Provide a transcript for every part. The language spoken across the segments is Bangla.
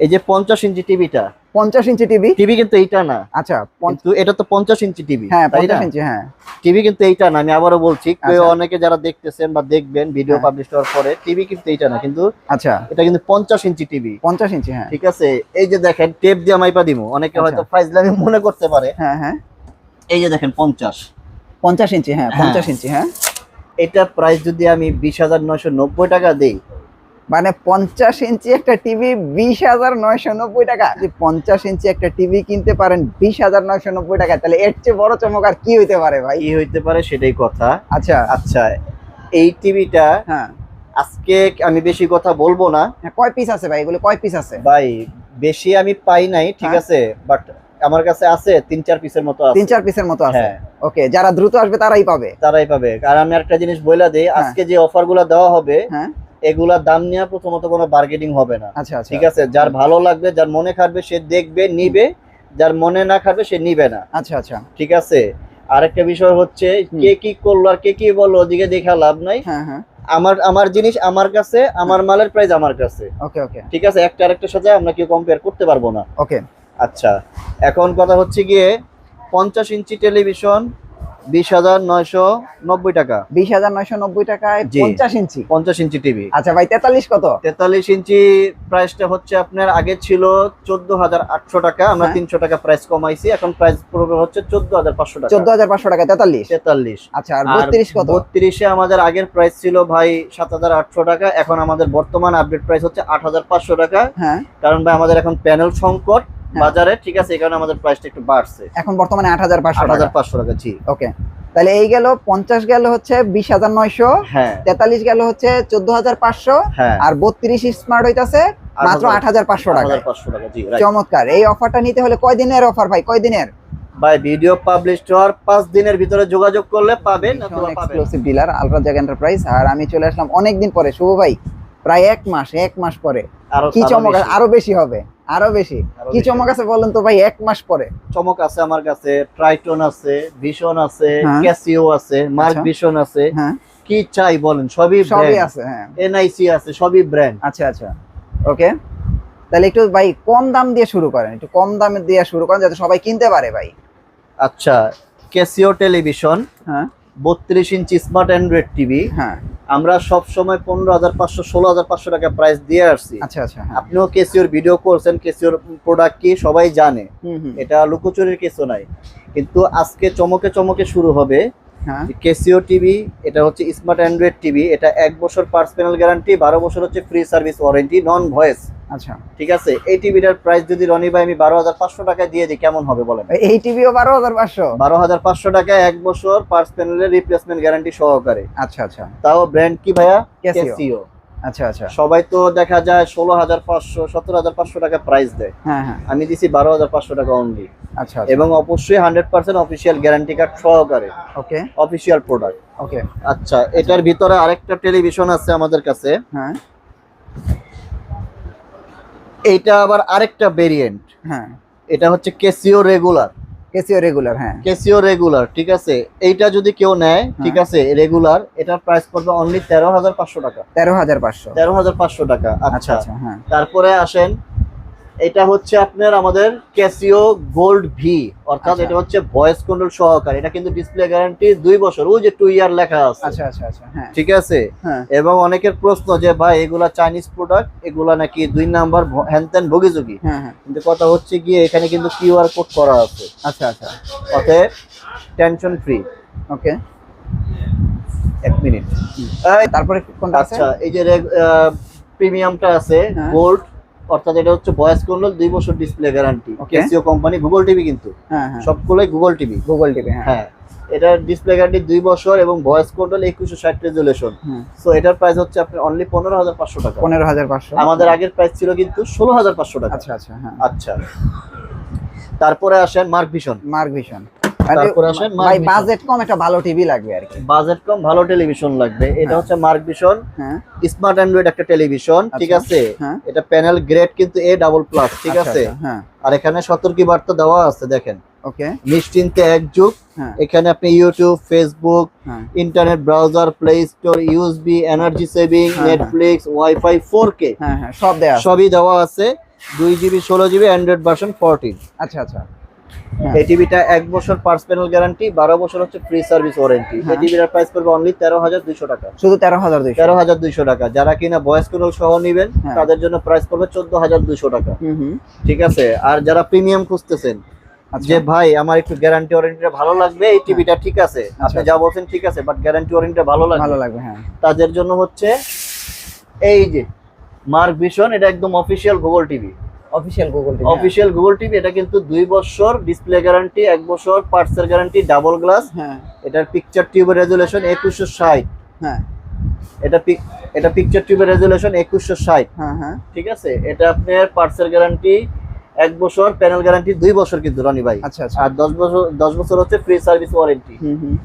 এই যে পঞ্চাশ ইঞ্চি টিভিটা। পঞ্চাশ ইঞ্চি টিভি? টিভি কিন্তু এইটা না। আচ্ছা এটা তো পঞ্চাশ ইঞ্চি টিভি হ্যাঁ পঞ্চাশ ইঞ্চি হ্যাঁ। টিভি কিন্তু এইটা না আমি আবারও বলছি কেউ আচ্ছা। অনেকে যারা দেখতেছেন বা দেখবেন ভিডিও হ্যাঁ। পাবলিশ হওয়ার পরে টিভি কিন্তু এইটা না কিন্তু আচ্ছা। এটা কিন্তু পঞ্চাশ ইঞ্চি টিভি। পঞ্চাশ ইঞ্চি হ্যাঁ। ঠিক আছে? এই যে দেখেন টেপ দিয়ে মাইপা দিমু অনেকে আচ্ছা। হয়তো ফাইজলামি মনে করতে পারে। হ্যাঁ হ্যাঁ। এই যে দেখেন পঞ্চাশ। পঞ্চাশ ইঞ্চি হ্যাঁ হ্যাঁ। পঞ্চাশ ইঞ্চি হ্যাঁ। এটা প্রাইস যদি আমি বিশ হাজার নয়শো নব্বই টাকা দিই মানে পঞ্চাশ ইঞ্চি একটা টিভি বিশ হাজার নয়শো নব্বই টাকা। যদি পঞ্চাশ ইঞ্চি একটা টিভি কিনতে পারেন বিশ হাজার নয়শো নব্বই টাকা। তাহলে এর চেয়ে বড় চমক আর কি হইতে পারে ভাই? কি হইতে পারে সেটাই কথা। আচ্ছা। আচ্ছা এই টিভিটা হ্যাঁ। আজকে আমি বেশি কথা বলব না। হ্যাঁ, কয় পিস আছে ভাই? এগুলো কয় পিস আছে? ভাই বেশি আমি পাই নাই ঠিক হ্যাঁ। আছে বাট আমার কাছে আছে তিন চার পিসের মতো আছে। তিন চার পিসের মতো আছে? হ্যাঁ। ওকে যারা দ্রুত আসবে তারাই পাবে। তারাই পাবে। আর আমি একটা জিনিস বইলা দিই হ্যাঁ। আজকে যে অফারগুলা দেওয়া হবে হ্যাঁ। এগুলা দাম নেওয়া প্রথমত কোনো বার্গেনিং হবে না। আচ্ছা আচ্ছা। ঠিক আছে? যার ভালো লাগবে যার মনে খাটবে সে দেখবে নিবে। যার মনে না খাটবে সে নিবে না। আচ্ছা আচ্ছা। ঠিক আছে? আরেকটা বিষয় হচ্ছে কে কি করল আর কে কি বলল ওদিকে দেখা লাভ নাই। হ্যাঁ হ্যাঁ। আমার আমার জিনিস আমার কাছে আমার মালের প্রাইস আমার কাছে। ওকে ওকে। ঠিক আছে? একটা আরেকটার সাথে আমরা কেউ কম্পেয়ার করতে পারব না। ওকে। আচ্ছা। এখন কথা হচ্ছে গিয়ে পঞ্চাশ ইঞ্চি টেলিভিশন বিশ হাজার নয়শো নব্বই টাকা। বিশ হাজার নয়শো নব্বই টাকায় পঞ্চাশ ইঞ্চি। পঞ্চাশ ইঞ্চি টিভি। আচ্ছা ভাই তেতাল্লিশ কত? তেতাল্লিশ ইঞ্চি প্রাইসটা হচ্ছে আপনার আগে ছিল চোদ্দ হাজার আটশো টাকা আমরা হ্যাঁ। তিনশো টাকা প্রাইস কমাইছি এখন প্রাইস হচ্ছে চোদ্দ হাজার পাঁচশো টাকা। চোদ্দ হাজার পাঁচশো টাকা তেতাল্লিশ? তেতাল্লিশ। আচ্ছা আর বত্রিশ কত? বত্রিশে আমাদের আগের প্রাইস ছিল ভাই সাত হাজার আটশো টাকা এখন আমাদের বর্তমান আপডেট প্রাইস হচ্ছে আট হাজার পাঁচশো টাকা। হ্যাঁ। কারণ ভাই আমাদের এখন প্যানেল সংকট। বাজারে ঠিক আছে এই কারণে আমাদের প্রাইসটা একটু বাড়ছে। এখন বর্তমানে আট হাজার পাঁচশো আট টাকা জি। ওকে। তাহলে এই গেল পঞ্চাশ গেল হচ্ছে বিশ হাজার নয়শো হ্যাঁ। তেতাল্লিশ গেল হচ্ছে চোদ্দ হাজার পাঁচশো হ্যাঁ। আর বত্রিশ স্মার্ট হইতাছে মাত্র আট হাজার পাঁচশো আট টাকা হাজার পাঁচশো টাকা জি। চমৎকার। এই অফারটা নিতে হলে কয় দিনের অফার ভাই? কয় দিনের? ভাই ভিডিও পাবলিশ হওয়ার পাঁচ দিনের ভিতরে যোগাযোগ করলে পাবেন অথবা পাবেন। এক্সক্লুসিভ ডিলার আলট্রাজাক এন্টারপ্রাইজ আর আমি চলে আসলাম অনেক দিন পরে। শুভ ভাই প্রায় এক মাস এক মাস পরে। আরও কি চমক আরও বেশি হবে। আরও বেশি। কি চমক আছে বলেন তো ভাই এক মাস পরে? চমক আছে আমার কাছে ট্রাইটন আছে ভিশন আছে। ক্যাসিও আছে মার্ক আচ্ছা। ভিশন আছে। হ্যাঁ। কি চাই বলেন সবই সবই আছে হ্যাঁ। এনআইসি আছে সবই ব্র্যান্ড আচ্ছা আচ্ছা। ওকে? তাহলে একটু ভাই কম দাম দিয়ে শুরু করেন একটু কম দামে দিয়ে শুরু করেন যাতে সবাই কিনতে পারে ভাই। আচ্ছা ক্যাসিও টেলিভিশন হ্যাঁ। বত্রিশ ইঞ্চি স্মার্ট অ্যান্ড্রয়েড টিভি হ্যাঁ। আমরা সব সময় পনেরো হাজার পাঁচশো ষোলো হাজার পাঁচশো টাকা প্রাইস দিয়ে আসছি। আচ্ছা আচ্ছা হ্যাঁ। আপনিও কেসিওর ভিডিও করছেন কেসিওর প্রোডাক্ট কি সবাই জানে। এটা লুকোচুরির কিছু নাই। কিন্তু আজকে চমকে চমকে শুরু হবে কেসিও টিভি এটা হচ্ছে স্মার্ট অ্যান্ড্রয়েড টিভি এটা এক বছর পার্সোনাল গ্যারান্টি বারো বছর হচ্ছে free service warranty non voice আচ্ছা। ঠিক আছে? এই টিভিটার প্রাইস যদি রনি ভাই আমি বারো হাজার পাঁচশো টাকায় দিয়ে দিই কেমন হবে বলেন? এই টিভিও বারো হাজার পাঁচশো? বারো হাজার পাঁচশো টাকায় এক বছর পার্স প্যানেলের রিপ্লেসমেন্ট গ্যারান্টি সহকারে। আচ্ছা আচ্ছা। তাও ব্র্যান্ড কি ভাইয়া? কেসিও আচ্ছা আচ্ছা। সবাই তো দেখা যায় ষোলো হাজার পাঁচশো সতেরো হাজার পাঁচশো টাকা প্রাইস দেয়। হ্যাঁ হ্যাঁ। আমি দিছি বারো হাজার পাঁচশো টাকা অনলি আচ্ছা এবং অবশ্যই hundred percent official guarantee card সহকারে। ওকে। Official product okay. আচ্ছা এটার ভিতরে আরেকটা টেলিভিশন আছে আমাদের কাছে। হ্যাঁ। এইটা আবার আরেকটা ভেরিয়েন্ট হ্যাঁ। এটা হচ্ছে কেসিও রেগুলার কেসিও রেগুলার হ্যাঁ। কেসিও রেগুলার ঠিক আছে? এইটা যদি কেউ নেয় ঠিক আছে রেগুলার এটার প্রাইস পড়বে অনলি তেরো হাজার পাঁচশো টাকা। তেরো হাজার পাঁচশো। তেরো হাজার পাঁচশো টাকা আচ্ছা। আচ্ছা আচ্ছা হ্যাঁ। তারপরে আসেন এটা হচ্ছে আপনার আমাদের ক্যাসিও গোল্ড ভি অর্থাৎ আচ্ছা। এটা হচ্ছে ভয়েস কন্ট্রোল সহকারে। এটা কিন্তু ডিসপ্লে গ্যারান্টি দুই বছর ওই যে টু ইয়ার লেখা আছে। আচ্ছা আচ্ছা আচ্ছা হ্যাঁ। ঠিক আছে? হ্যাঁ। এবং অনেকের প্রশ্ন যে ভাই এগুলা চাইনিজ প্রোডাক্ট এগুলা নাকি দুই নাম্বার হ্যানত্যান ভোগিযোগী? হ্যাঁ হ্যাঁ। কিন্তু কথা হচ্ছে গিয়ে এখানে কিন্তু কিউআর কোড করা আছে। আচ্ছা আচ্ছা। অতএব টেনশন ফ্রি ওকে। এক মিনিট। তারপরে কোনটা আছে? আচ্ছা এই যে প্রিমিয়ামটা আছে হ্যাঁ। গোল্ড অর্থাৎ এটা হচ্ছে ভয়েস কন্ট্রোল দুই বছর display guarantee. Casio company Google TV কিন্তু। হ্যাঁ হ্যাঁ। সবগুলোই গুগল টিভি গুগল টিভি হ্যাঁ। এটার ডিসপ্লে গ্যারান্টি দুই বছর এবং ভয়েস কন্ট্রোল একুশশো ষাট রেজুলেশন সো এটার প্রাইস হচ্ছে আপনার অনলি পনেরো হাজার পাঁচশো টাকা। পনেরো হাজার পাঁচশো। আমাদের আগের প্রাইস ছিল কিন্তু ষোলো হাজার পাঁচশো টাকা। আচ্ছা আচ্ছা হ্যাঁ। আচ্ছা। তারপরে আসেন মার্ক ভিশন মার্ক ভিশন তারপরে আসেন Mark ভাই Vision। বাজেট কম একটা ভালো টিভি লাগবে আর কি। বাজেট কম ভালো টেলিভিশন লাগবে। এটা হ্যাঁ। হচ্ছে মার্ক ভিশন। হ্যাঁ। স্মার্ট অ্যান্ড্রয়েড একটা টেলিভিশন ঠিক আচ্ছা। আছে এটা প্যানেল গ্রেড কিন্তু এ ডাবল প্লাস ঠিক আচ্ছা, আছে? আচ্ছা, হ্যাঁ। আর এখানে সতর্কী বার্তা দেওয়া আছে দেখেন। ওকে। নিশ্চিন্তে এক যুগ। এখানে আপনি YouTube Facebook internet browser Play Store USB energy saving Netflix WiFi four K হ্যাঁ হ্যাঁ সব আছে। সবই দেওয়া আছে। দুই জিবি ষোলো জিবি অ্যান্ড্রয়েড ভার্সন ফোরটিন আচ্ছা আচ্ছা। এই টিভিটা এক বছর পার্স প্যানেল গ্যারান্টি বারো বছর হচ্ছে ফ্রি সার্ভিস ওয়ারেন্টি এই হ্যাঁ। টিভিটার প্রাইস পড়বে অনলি তেরো হাজার দুইশো টাকা। শুধু তেরো হাজার দুইশো। তেরো হাজার দুইশো টাকা। যারা কিনা ভয়েস কন্ট্রোল সহ নিবেন হ্যাঁ। তাদের জন্য প্রাইস পড়বে চোদ্দ হাজার দুইশো টাকা। ঠিক আছে? আর যারা প্রিমিয়াম খুঁজতেছেন আচ্ছা। যে ভাই আমার একটু গ্যারান্টি ওয়ারেন্টিটা ভালো লাগবে এই টিভিটা ঠিক আছে। আপনি আচ্ছা। যা বলছেন ঠিক আছে বাট গ্যারান্টি ওয়ারেন্টিটা ভালো লাগবে। ভালো লাগবে হ্যাঁ। তাদের জন্য হচ্ছে এই যে মার্ক ভিশন এটা একদম official Google TV official Google official Google TV এটা কিন্তু দুই বছর ডিসপ্লে গ্যারান্টি এক বছর পার্টসের গ্যারান্টি ডাবল গ্লাস হ্যাঁ। এটার পিকচার টিউবের রেজুলেশন একুশশো ষাট। হ্যাঁ। এটা পিক এটা পিকচার টিউবের রেজুলেশন একুশশো ষাট। হ্যাঁ হ্যাঁ। ঠিক আছে? এটা আপনার পার্টসের গ্যারান্টি এক বছর প্যানেল গ্যারান্টি দুই বছর কিন্তু রনি ভাই। আচ্ছা আচ্ছা। আর দশ বছর দশ বছর হচ্ছে ফ্রি সার্ভিস ওয়ারেন্টি হুম হুম।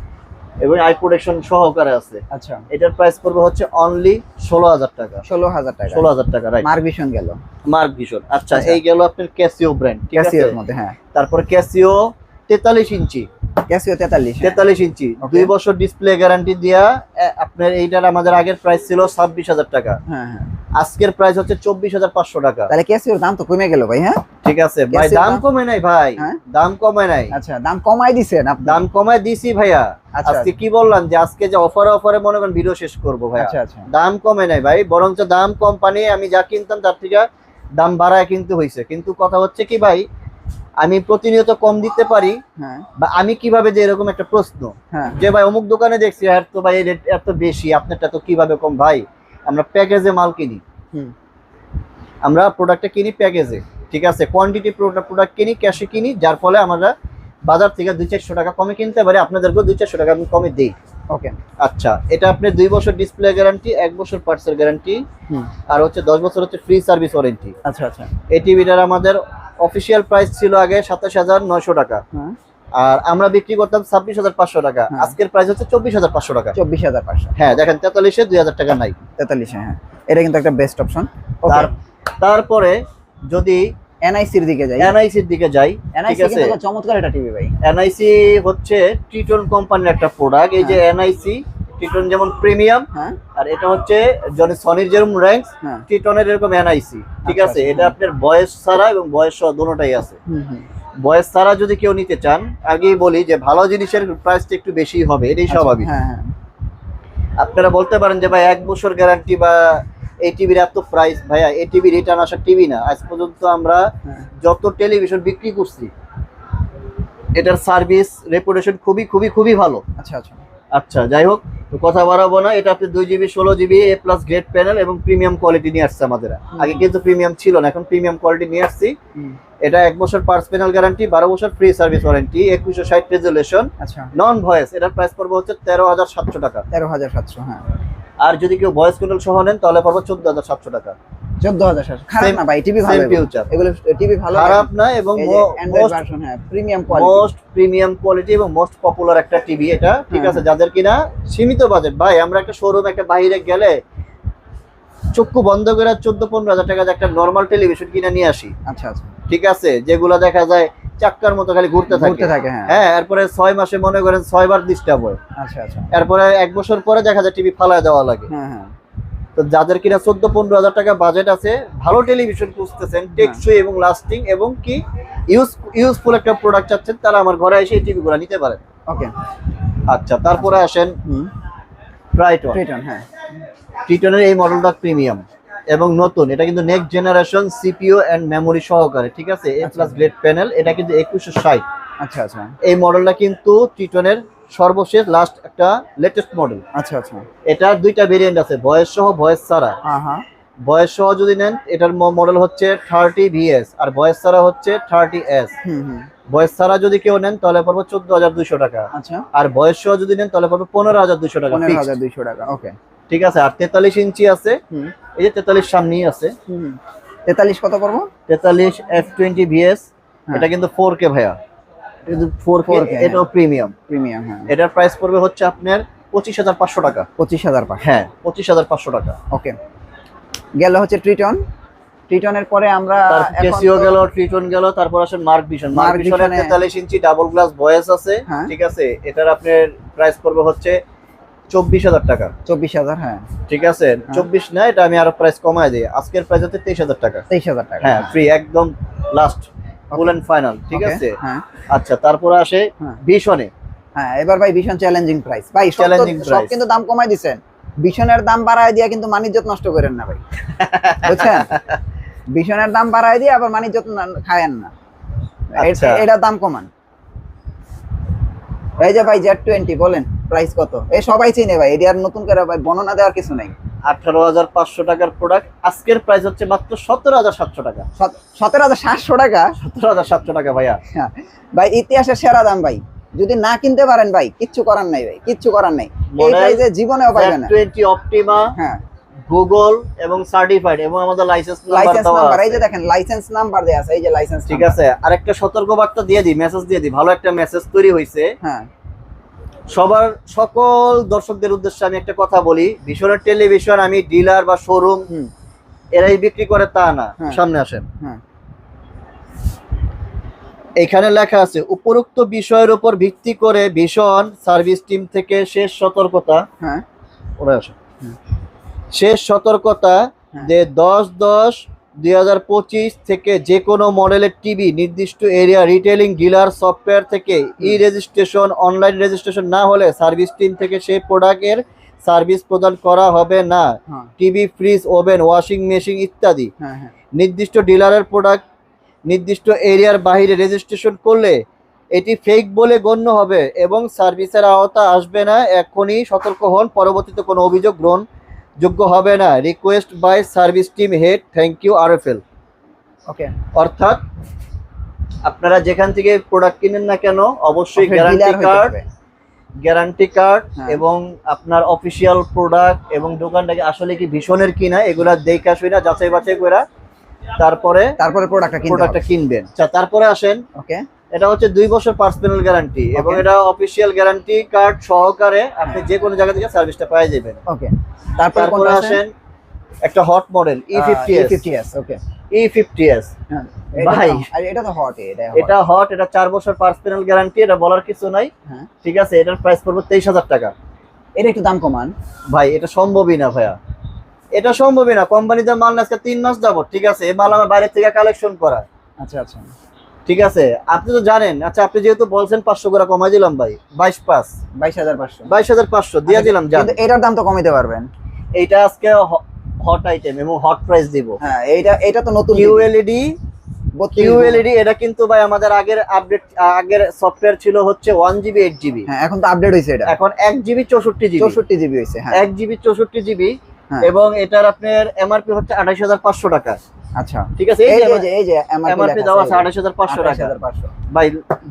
এবং আই প্রোটেকশন সহকারে আছে। আচ্ছা। এটার প্রাইস পড়বে হচ্ছে অনলি ষোলো হাজার টাকা। ষোলো হাজার টাকা। ষোলো হাজার টাকা রাইট মার্ভিশন গেল। মার্ক ভিশন আচ্ছা আচ্ছা। এই গেল আপনার ক্যাসিও ব্র্যান্ড ক্যাসিওর মধ্যে হ্যাঁ। তারপর ক্যাসিও তেতাল্লিশ ইঞ্চি। ক্যাসিও তেতাল্লিশ হ্যাঁ। তেতাল্লিশ ইঞ্চি। দুই বছর ডিসপ্লে গ্যারান্টি দিয়া আপনার এইটার আমাদের আগের প্রাইস ছিল ছাব্বিশ হাজার টাকা। হ্যাঁ হ্যাঁ। আজকের প্রাইস হচ্ছে চব্বিশ হাজার পাঁচশো টাকা। তাহলে ক্যাসিওর দাম তো কমে গেল ভাই হ্যাঁ? ঠিক আছে ভাই দাম কমে নাই ভাই হ্যাঁ? দাম কমে নাই। আচ্ছা দাম কমাই দিছেন আপনি? দাম কমায় দিছি ভাইয়া। আচ্ছা। আজকে কি বললাম যে আজকে যে অফারে অফারে মনে করেন ভিডিও শেষ করব ভাই আচ্ছা আচ্ছা। দাম কমে নাই ভাই বরঞ্চ দাম কম পানি আমি যা কিনতাম তার থেকে দাম বাড়ায় কিন্তু হয়েছে কিন্তু কথা হচ্ছে কি ভাই আমি প্রতিনিয়ত কম দিতে পারি হ্যাঁ। বা আমি কীভাবে যে এরকম একটা প্রশ্ন হ্যাঁ। যে ভাই অমুক দোকানে দেখছি এর তো ভাই এত বেশি আপনারটা তো কীভাবে কম? ভাই আমরা প্যাকেজে মাল কিনি। হুম। আমরা প্রোডাক্টটা কিনি প্যাকেজে ঠিক আছে? কোয়ান্টিটি প্রোডাক্ট কিনি ক্যাশে কিনি যার ফলে আমরা বাজার থেকে দুই চারশো টাকা কমে কিনতে পারি আপনাদেরকেও দুই চারশো টাকা আমি কমে দিই। ওকে আচ্ছা এটা আপনি দুই বছর ডিসপ্লে গ্যারান্টি এক বছর পার্সেল গ্যারান্টি হুম। আর হচ্ছে দশ বছর হচ্ছে ফ্রি সার্ভিস ওয়ারেন্টি আচ্ছা আচ্ছা। এই টিভিটার আমাদের অফিসিয়াল প্রাইস ছিল আগে সাতাশ হাজার নয়শো টাকা। হ্যাঁ। আর আমরা বিক্রি করতাম ছাব্বিশ হাজার পাঁচশো টাকা। হ্যাঁ। আজকের প্রাইস হচ্ছে চব্বিশ হাজার পাঁচশো টাকা। চব্বিশ হাজার পাঁচশো। হ্যাঁ দেখেন তেতাল্লিশে দুই হাজার টাকা নাই। তেতাল্লিশে হ্যাঁ। এটা কিন্তু একটা বেস্ট অপশন তার তারপরে যদি এনআইসির দিকে যাই। এনআইসির দিকে যাই এনআইসি কিন্তু চমৎকার একটা টিভি ভাই। এনআইসি হচ্ছে টিটন কোম্পানির একটা প্রোডাক্ট এই যে এনআইসি টিটন যেমন প্রিমিয়াম হ্যাঁ। আর এটা হচ্ছে জন সনির যেরকম র্যাঙ্কস হ্যাঁ। টিটনের এরকম এনআইসি ঠিক আচ্ছা, আছে? আচ্ছা, এটা আপনার বয়স ছাড়া এবং বয়স সহ দুটোটাই আছে। হুম হুম। বয়স ছাড়া যদি কেউ নিতে চান আগেই বলি যে ভালো জিনিসের প্রাইসটা একটু বেশি হবে এটাই আচ্ছা, স্বাভাবিক। হ্যাঁ হ্যাঁ। আপনারা বলতে পারেন যে ভাই এক বছর গ্যারান্টি বা এই টিভির এত প্রাইস ভাইয়া এই টিভি রিটার্ন আসা টিভি না। আজ পর্যন্ত আমরা হ্যাঁ। যত টেলিভিশন বিক্রি করছি এটার সার্ভিস রেপুটেশন খুবই খুবই খুবই ভালো। আচ্ছা আচ্ছা। আচ্ছা যাই হোক। তো কথা বাড়াবো না এটা আপনি দুই জিবি ষোলো GB A plus grade panel এবং প্রিমিয়াম কোয়ালিটি নিয়ে আসছে আমাদের। আগে কিন্তু প্রিমিয়াম ছিল না এখন প্রিমিয়াম কোয়ালিটি নিয়ে আসছি। এটা এক বছর পার্স প্যানেল গ্যারান্টি বারো বছর ফ্রি সার্ভিস ওয়ারেন্টি একুশশো ষাট রেজুলেশন নন ভয়েস এটার প্রাইস পড়বে হচ্ছে তেরো হাজার সাতশো টাকা। তেরো হাজার সাতশো হ্যাঁ। আর যদি কেউ ভয়েস কন্ট্রোল সহ নেন তাহলে পড়বে চোদ্দ হাজার সাতশো টাকা। চোদ্দ হাজার খারাপ না ভাই টিভি ভালো ফিউচার এগুলো। টিভি ভালো খারাপ না এবং অ্যান্ড্রয়েড ভার্সন হ্যাঁ premium quality most premium quality এবং মোস্ট পপুলার একটা টিভি এটা ঠিক হ্যাঁ। আছে? যাদের কিনা সীমিত বাজেট ভাই আমরা একটা শোরুম একটা বাইরে গেলে চক্ষু বন্ধ করে চোদ্দ পনেরো হাজার টাকা একটা নর্মাল টেলিভিশন কিনে নিয়ে আসি। আচ্ছা আচ্ছা। ঠিক আছে? যেগুলো দেখা যায় চাক্কার মতো খালি ঘুরতে থাকে। থাকে হ্যাঁ। হ্যাঁ এরপরে ছয় মাসে মনে করেন ছয়বার ডিস্টার্ব হয়। আচ্ছা আচ্ছা। এরপরে এক বছর পরে দেখা যায় টিভি ফালায় দেওয়া লাগে। হ্যাঁ হ্যাঁ। তো যাদের কিনা চোদ্দ পনেরো হাজার টাকা বাজেট আছে ভালো টেলিভিশন খুঁজতেছেন টেকসই এবং লাস্টিং এবং কি ইউজ ইউজফুল একটা প্রোডাক্ট চাচ্ছেন তারা আমার ঘরে এসে এই টিভিগুলো নিতে পারেন। ওকে আচ্ছা তারপরে আসেন হুম। ট্রাইটন ট্রিটন হ্যাঁ। ট্রিটনের এই মডেলটা প্রিমিয়াম এবং নতুন এটা কিন্তু next generation CPU and memory সহকারে ঠিক আছে? এ প্লাস গ্রেড প্যানেল এটা কিন্তু একুশশো ষাট। আচ্ছা আচ্ছা। এই মডেলটা কিন্তু ট্রিটনের সর্বশেষ লাস্ট একটা লেটেস্ট মডেল আচ্ছা আচ্ছা। এটার দুইটা ভেরিয়েন্ট আছে বয়স সহ বয়স ছাড়া। হ্যাঁ হ্যাঁ। বয়স সহ যদি নেন এটার মডেল হচ্ছে থার্টি ভিএস আর বয়স ছাড়া হচ্ছে থার্টি এস বয়স ছাড়া যদি কেউ নেন তাহলে পড়বে চোদ্দ হাজার দুইশো টাকা। আচ্ছা। আর বয়স সহ যদি নেন তাহলে পড়বে পনেরো হাজার দুইশো টাকা পনেরো। হাজার দুইশো টাকা ওকে ঠিক আছে আর তেতাল্লিশ ইঞ্চি আছে। হুম। এই যে তেতাল্লিশ সামনেই আছে। হুম তেতাল্লিশ কত পড়ব? তেতাল্লিশ এফ টোয়েন্টি ভিএস। এটা কিন্তু ফোর কে ভাইয়া। কিন্তু ফোর কে 4K, এটাও প্রিমিয়াম প্রিমিয়াম হ্যাঁ। এটার প্রাইস পড়বে হচ্ছে আপনার পঁচিশ হাজার পাঁচশো টাকা। পঁচিশ হাজার হ্যাঁ পঁচিশ হাজার পাঁচশো টাকা। ওকে। গেল হচ্ছে ট্রিটন ট্রিটনের পরে আমরা কেসিও গেল ট্রিটন গেল তারপর আসেন মার্ক ভিশন মার্ক ভিশনের Vision এ- তেতাল্লিশ ইঞ্চি ডাবল গ্লাস ভয়েস আছে হ্যাঁ। ঠিক আছে? এটার আপনার প্রাইস পড়বে হচ্ছে চব্বিশ হাজার টাকা। চব্বিশ হাজার হ্যাঁ। ঠিক আছে? চব্বিশ না এটা আমি আরও প্রাইস কমায় দিই। আজকের প্রাইস হচ্ছে তেইশ হাজার টাকা। তেইশ হাজার টাকা। হ্যাঁ ফ্রি একদম লাস্ট ফুল এন্ড ফাইনাল ঠিক আছে? হ্যাঁ। আচ্ছা তারপরে আসে হ্যাঁ। ভীষণে। হ্যাঁ এবার ভাই ভীষণ চ্যালেঞ্জিং প্রাইস ভাই Challenging সব কিন্তু দাম কমাই দিছেন। ভীষণের দাম বাড়ায় দিয়ে কিন্তু মানিজ্যত নষ্ট করেন না ভাই। বুঝছেন? ভীষণের দাম বাড়ায় দিয়ে আবার মানিজ্যত খায়েন না। এ- আচ্ছা। এটার দাম কমান। এই যে ভাই জেড টোয়েন্টি বলেন প্রাইস কত? এই সবাই চিনে ভাই এটি আর নতুন করে ভাই বর্ণনা দেওয়ার কিছু নাই। আঠারো হাজার পাঁচশো টাকার প্রোডাক্ট আজকের প্রাইস হচ্ছে মাত্র সতেরো হাজার সাতশো টাকা। সতেরো হাজার সাতশো টাকা? সতেরো হাজার সাতশো টাকা ভাইয়া। হ্যাঁ, ভাই ইতিহাসের সেরা দাম ভাই। যদি না কিনতে পারেন ভাই কিচ্ছু করার নাই ভাই কিচ্ছু করার নাই। এই প্রাইসে জীবনেও না। অপটিমা হ্যাঁ। গুগল এবং সার্টিফাইড এবং আমাদের লাইসেন্স লাইসেন্স নাম্বার এই যে দেখেন লাইসেন্স নাম্বার দেয়া আছে এই যে লাইসেন্স ঠিক আছে। আরেকটা সতর্ক বার্তা দিয়ে দিই মেসেজ দিয়ে দিই। ভালো একটা মেসেজ তৈরি হয়েছে হ্যাঁ। সবার সকল দর্শকদের উদ্দেশ্যে আমি একটা কথা বলি। ভীষণের টেলিভিশন আমি ডিলার বা শোরুম এরাই বিক্রি করে তা না। হ্যাঁ। সামনে আসেন। হ্যাঁ। এখানে লেখা আছে উপরোক্ত বিষয়ের উপর ভিত্তি করে ভীষণ সার্ভিস টিম থেকে শেষ সতর্কতা। হ্যাঁ। আসে শেষ সতর্কতা হ্যাঁ। যে দশ দশ দুই হাজার পঁচিশ থেকে যে কোনো মডেলের টিভি নির্দিষ্ট এরিয়া রিটেলিং ডিলার সফটওয়্যার থেকে ই রেজিস্ট্রেশন অনলাইন রেজিস্ট্রেশন না হলে সার্ভিস টিম থেকে সেই প্রোডাক্টের সার্ভিস প্রদান করা হবে না। হ্যাঁ। TV fridge oven washing machine ইত্যাদি। হ্যাঁ হ্যাঁ। নির্দিষ্ট ডিলারের প্রোডাক্ট নির্দিষ্ট এরিয়ার বাইরে রেজিস্ট্রেশন করলে এটি ফেক বলে গণ্য হবে এবং সার্ভিসের আওতা আসবে না। এখনই সতর্ক হন পরবর্তীতে কোনো অভিযোগ গ্রহণ যোগ্য হবে না। Request by service team head thank you RFL okay অর্থাৎ আপনারা যেখান থেকে প্রোডাক্ট কিনেন না কেন অবশ্যই গ্যারান্টি কার্ড গ্যারান্টি কার্ড। এবং আপনার অফিসিয়াল প্রোডাক্ট এবং দোকানটাকে আসলে কি ভীষণের কিনা এগুলা দেখা শুনা যাচাই বাছাই করে তারপরে তারপরে প্রোডাক্টটা কিনবেন। আচ্ছা তারপরে আসেন। ওকে এটা হচ্ছে দুই বছর পার্সোনাল গ্যারান্টি এবং এটা অফিসিয়াল গ্যারান্টি কার্ড সহকারে আপনি যে কোনো জায়গা থেকে সার্ভিসটা পেয়ে যাবেন ওকে তারপরে আসেন একটা hot model E fifty S E50s okay E fifty S হ্যাঁ ভাই। এটা তো হট এটা এটা হট এটা চার বছর পার্সোনাল গ্যারান্টি এটা বলার কিছু নাই। হ্যাঁ। ঠিক আছে এটার প্রাইস পড়বে তেইশ হাজার টাকা। এটা একটু দাম কমান। ভাই এটা সম্ভবই না ভাইয়া। এটা সম্ভবই না কোম্পানিতে মাল না আজকে তিন মাস যাব ঠিক আছে? এই মাল আমার বাইরে থেকে কালেকশন করা। আচ্ছা আচ্ছা। ঠিক আছে? আপনি তো জানেন। আচ্ছা আপনি যেহেতু বলছেন পাঁচশো করে কমাই দিলাম ভাই বাইশ পাঁচ। বাইশ হাজার পাঁচশো। বাইশ হাজার পাঁচশো দিয়ে দিলাম কিন্তু এটার দাম তো কমাইতে পারবেন। এইটা আজকে হট আইটেম এবং হট প্রাইস দিব। হ্যাঁ এইটা এটা তো নতুন কিউএলইডি 32 কিউএলইডি এটা কিন্তু ভাই আমাদের আগের আপডেট আগের সফটওয়্যার ছিল হচ্ছে ওয়ান জিবি এইট জিবি হ্যাঁ এখন তো আপডেট হয়েছে এটা। এখন এক জিবি চৌষট্টি জিবি চৌষট্টি জিবি হয়েছে হ্যাঁ। এক জিবি চৌষট্টি জিবি হ্যাঁ। এবং এটার আপনার এমআরপি হচ্ছে আঠাশ হাজার পাঁচশো টাকা। আচ্ছা। ঠিক আছে এই যে এই যে এমআরপি দেওয়া আছে আঠাশ হাজার পাঁচশো টাকা। পাঁচশো। ভাই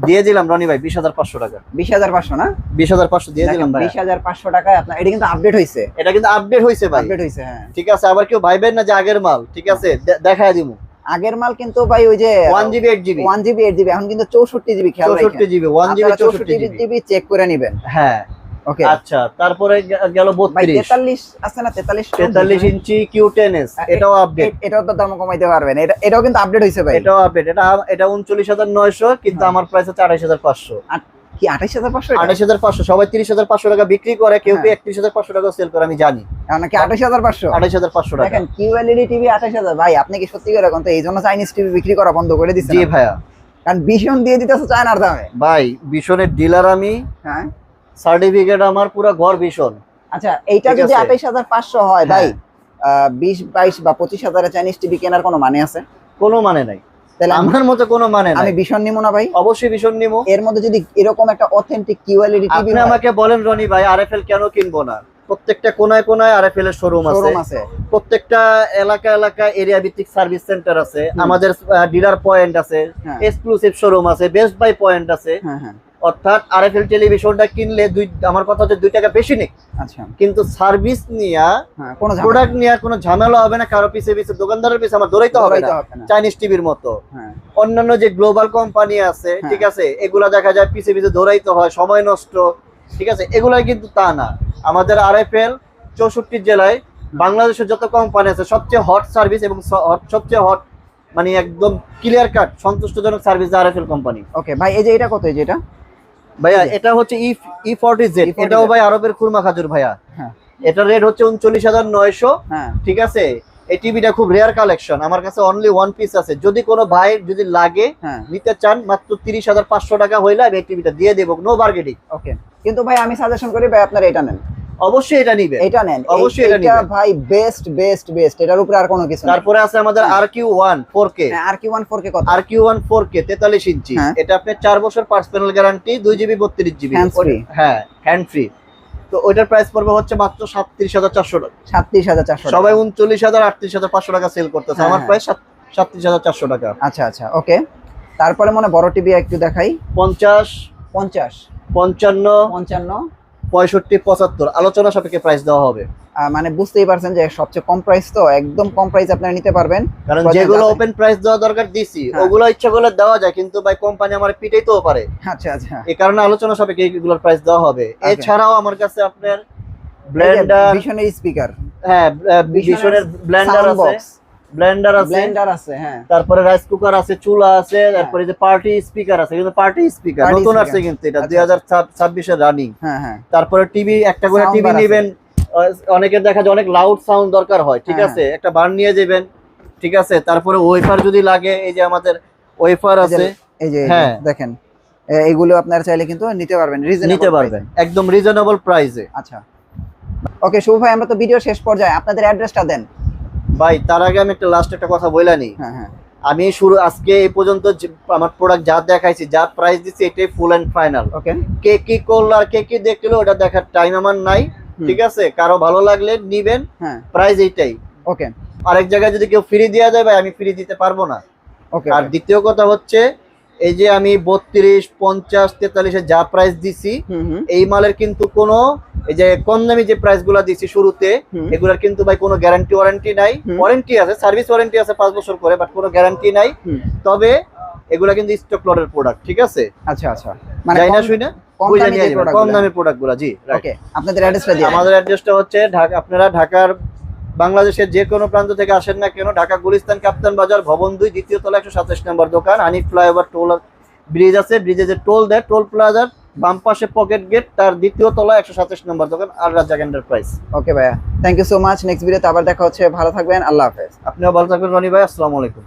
দিয়ে দিলাম রনি ভাই বিশ হাজার পাঁচশো টাকা। বিশ হাজার পাঁচশো না? বিশ হাজার পাঁচশো দিয়ে দিলাম ভাই। বিশ হাজার পাঁচশো টাকায় আপনার এটা কিন্তু আপডেট হয়েছে এটা কিন্তু আপডেট হয়েছে ভাই। আপডেট হয়েছে হ্যাঁ। ঠিক আছে আবার কেউ ভাইবেন না যে আগের মাল ঠিক আছে? দেখায় দিব আগের মাল কিন্তু ভাই ওই যে one GB eight GB one GB GB এখন কিন্তু চৌষট্টি জিবি খেয়াল চৌষট্টি রাখেন। জিবি ওয়ান জিবি চৌষট্টি চৌষট্টি জিবি জিবি চেক করে নিবেন। হ্যাঁ। ওকে আচ্ছা তারপরে গেল ভাই বত্রিশ। তেতাল্লিশ আছে না তেতাল্লিশ তেতাল্লিশ ইঞ্চি কিউ টেন এস এটাও আপডেট এটাও তো দাম কমাইতে পারবেন। এটা এটাও কিন্তু আপডেট হয়েছে ভাই। এটাও আপডেট এটা এটা উনচল্লিশ হাজার নয়শো কিন্তু হ্যাঁ। আমার প্রাইস হচ্ছে আঠাশ হাজার পাঁচশো। কি আঠাইশ হাজার পাঁচশো আঠাশ হাজার পাঁচশো সবাই তিরিশ হাজার পাঁচশো টাকা বিক্রি করে কেউ হ্যাঁ। কেউ একত্রিশ হাজার পাঁচশো টাকা সেল করে আমি জানি। নাকি আঠাইশ হাজার পাঁচশো? আঠাশ হাজার পাঁচশো টাকা। দেখেন কিউএলইডি টিভি আঠাশ হাজার। ভাই আপনি কি সত্যি করে এখন তো এই জন্য চাইনিজ টিভি বিক্রি করা বন্ধ করে দিচ্ছেন জি ভাইয়া। কারণ ভীষণ দিয়ে দিতেছে চায়নার দামে। ভাই ভীষণের ডিলার আমি। হ্যাঁ। সার্টিফিকেট আমার পুরো ঘর ভীষণ। আচ্ছা এইটা যদি। আঠাইশ হাজার পাঁচশো হয় ভাই হ্যাঁ। বিশ বাইশ বা পঁচিশ হাজারের চাইনিজ টিভি কেনার কোনো মানে আছে? কোনো মানে নাই। তাহলে আমার মতে কোনো মানে আমি ভীষণ নিবো না ভাই? অবশ্যই ভীষণ নিবো এর মধ্যে যদি এরকম একটা অথেন্টিক কিউএলইডি টিভি আপনি আমাকে বলেন রনি ভাই আরএফএল কেন কিনবো না? প্রত্যেকটা কোনায় কোনায় আরএফএল এর শোরুম আছে। শোরুম আছে। প্রত্যেকটা এলাকা এলাকা এরিয়া ভিত্তিক সার্ভিস সেন্টার আছে আমাদের ডিলার পয়েন্ট আছে। হ্যাঁ। এক্সক্লুসিভ শোরুম আছে। বেস্ট বাই পয়েন্ট আছে। হ্যাঁ হ্যাঁ। অর্থাৎ আরএফএল টেলিভিশনটা কিনলে দুই আমার কথা হচ্ছে দুই টাকা বেশি নিক আচ্ছা। কিন্তু সার্ভিস নিয়া হ্যাঁ কোনো প্রোডাক্ট নিয়ে কোনো ঝামেলা হবে না কারও পিছে পিছে দোকানদারের পিছে আমার দৌড়াইতে হবে না। চাইনিজ টিভির মতো। হ্যাঁ। অন্যান্য যে গ্লোবাল কোম্পানি আছে হ্যাঁ। ঠিক আছে এগুলা দেখা যায় পিছে পিছে দৌড়াইতে হয় সময় নষ্ট ঠিক আছে এগুলা কিন্তু তা না। আমাদের আরএফএল চৌষট্টি জেলায় বাংলাদেশের যত কোম্পানি আছে সবচেয়ে হট সার্ভিস এবং সবচেয়ে হট মানে একদম ক্লিয়ার কাট সন্তুষ্টজনক সার্ভিস আরএফএল কোম্পানি ওকে ভাই এই যে এটা কত এই যে এটা? ভাইয়া এটা হচ্ছে ই ই ফর্টি জেড এটাও ভাই আরবের খুরমা খাজুর ভাইয়া। এটা এটার রেট হচ্ছে উনচল্লিশ হাজার নয়শো হ্যাঁ। ঠিক আছে? এই টিভিটা খুব রেয়ার কালেকশন আমার কাছে অনলি ওয়ান পিস আছে। যদি কোনো ভাই যদি লাগে হ্যাঁ। নিতে চান মাত্র তিরিশ হাজার পাঁচশো টাকা হইলে আমি এই টিভিটা দিয়ে দেবো নো বার্গেটিং ওকে কিন্তু ভাই আমি সাজেশন করি ভাই আপনার এটা নেন। অবশ্যই এটা এটা নেন। অবশ্যই এটা নিবেন। ভাই বেস্ট বেস্ট বেস্ট এটার উপরে আর কোনো কিছু তারপরে আছে আমাদের কত? ইঞ্চি। হ্যাঁ। এটা বছর পার্সোনাল গ্যারান্টি জিবি বত্রিশ জিবি হ্যাঁ হ্যান্ড ফ্রি তো ওইটার প্রাইস পড়বে হচ্ছে মাত্র সাতত্রিশ হাজার চারশো টাকা। সাতত্রিশ হাজার চারশো সবাই উনচল্লিশ হাজার আটত্রিশ হাজার পাঁচশো টাকা সেল করতেছে। হ্যাঁ, আমার হ্যাঁ। প্রাইস সাতত্রিশ হাজার চারশো টাকা। আচ্ছা আচ্ছা ওকে তারপরে মনে হয় বড় টিভি একটু দেখাই। পঞ্চাশ পঞ্চাশ। পঞ্চান্ন পঞ্চান্ন। পঁয়ষট্টি পঁচাত্তর আলোচনা সাপেক্ষে প্রাইস দেওয়া হবে। মানে বুঝতেই পারছেন যে সবচেয়ে কম প্রাইস তো একদম কম প্রাইস আপনারা নিতে পারবেন। কারণ যেগুলো ওপেন প্রাইস দেওয়া দরকার দিছি হ্যাঁ। ওগুলো ইচ্ছা করলে দেওয়া যায় কিন্তু ভাই কোম্পানি আমার পিটাইতেও পারে। আচ্ছা আচ্ছা। এই কারণে আলোচনা সাপেক্ষে এইগুলোর প্রাইস দেওয়া হবে। এছাড়াও আমার কাছে আপনার ব্লেন্ডার ভিশনের স্পিকার হ্যাঁ ভিশনের ব্লেন্ডার আছে। ব্লেন্ডার আছে ব্লেন্ডার আছে হ্যাঁ। তারপরে রাইস কুকার আছে চুলা আছে তারপরে যে পার্টি স্পিকার আছে কিন্তু পার্টি স্পিকার নতুন। আসছে কিন্তু এটা আচ্ছা, দুই হাজার ছাব্বিশের রানিং হ্যাঁ হ্যাঁ। তারপরে টিভি একটা করে টিভি নেবেন। অনেকের দেখা যায় অনেক লাউড সাউন্ড দরকার হয় ঠিক হ্যাঁ, আছে? একটা বার নিয়ে যাবেন ঠিক আছে? তারপরে ওয়েফার যদি লাগে এই যে আমাদের ওয়েফার আছে এই যে হ্যাঁ। দেখেন এইগুলো আপনারা চাইলে কিন্তু নিতে পারবেন নিতে পারবেন একদম রিজনেবল প্রাইসে আচ্ছা। ওকে শুভ ভাই আমরা তো ভিডিও শেষ পর্যায়ে আপনাদের অ্যাড্রেসটা দেন। ভাই তার আগে আমি একটা লাস্ট একটা কথা বইলা নি হ্যাঁ হ্যাঁ। আমি শুরু আজকে এই পর্যন্ত আমার প্রোডাক্ট যা দেখাইছি যা প্রাইস দিছি এটাই ফুল এন্ড ফাইনাল ওকে কে কি করল আর কে কি দেখল ওটা দেখার টাইম আমার নাই ঠিক আছে? কারও ভালো লাগলে নিবেন হ্যাঁ। প্রাইস এইটাই। ওকে আরেক জায়গায় যদি কেউ ফ্রি দেওয়া যায় ভাই আমি ফ্রি দিতে পারব না। ওকে আর দ্বিতীয় কথা হচ্ছে এই যে আমি বত্রিশ পঞ্চাশ তেতাল্লিশে যা প্রাইস দিছি এই মালের কিন্তু কোনো এই যে কম দামি যে প্রাইসগুলা দিছি শুরুতে এগুলার কিন্তু ভাই কোনো গ্যারান্টি ওয়ারেন্টি নাই। ওয়ারেন্টি আছে সার্ভিস ওয়ারেন্টি আছে পাঁচ বছর করে বাট কোনো গ্যারান্টি নাই। তবে এগুলা কিন্তু স্টক লটের প্রোডাক্ট ঠিক আছে? আচ্ছা আচ্ছা। মানে যাই না শুই না কম বুঝে দামি নিয়ে যে যাবেন। product কম দামি প্রোডাক্টগুলা জি. ওকে আপনাদের অ্যাড্রেসটা আমাদের অ্যাড্রেসটা হচ্ছে ঢাকা আপনারা ঢাকার বাংলাদেশের যে কোনো প্রান্ত থেকে আসেন না কেন ঢাকা গুলিস্তান কাপ্তান বাজার ভবন দুই দ্বিতীয় তলা একশো সাতাশ নম্বর দোকান। আনি ফ্লাইওভার টোল ব্রিজ আছে ব্রিজে যে টোল দেয় টোল প্লাজার বাম পাশে পকেট গেট তার দ্বিতীয় তলা একশো সাতাশ নম্বর দোকান আর রাজাক এন্টারপ্রাইজ। ওকে ভাইয়া। Thank you so much next ভিডিওতে আবার দেখা হচ্ছে। ভালো থাকবেন। আল্লাহ হাফেজ। আপনিও ভালো থাকবেন রনি ভাই। আসসালামু আলাইকুম।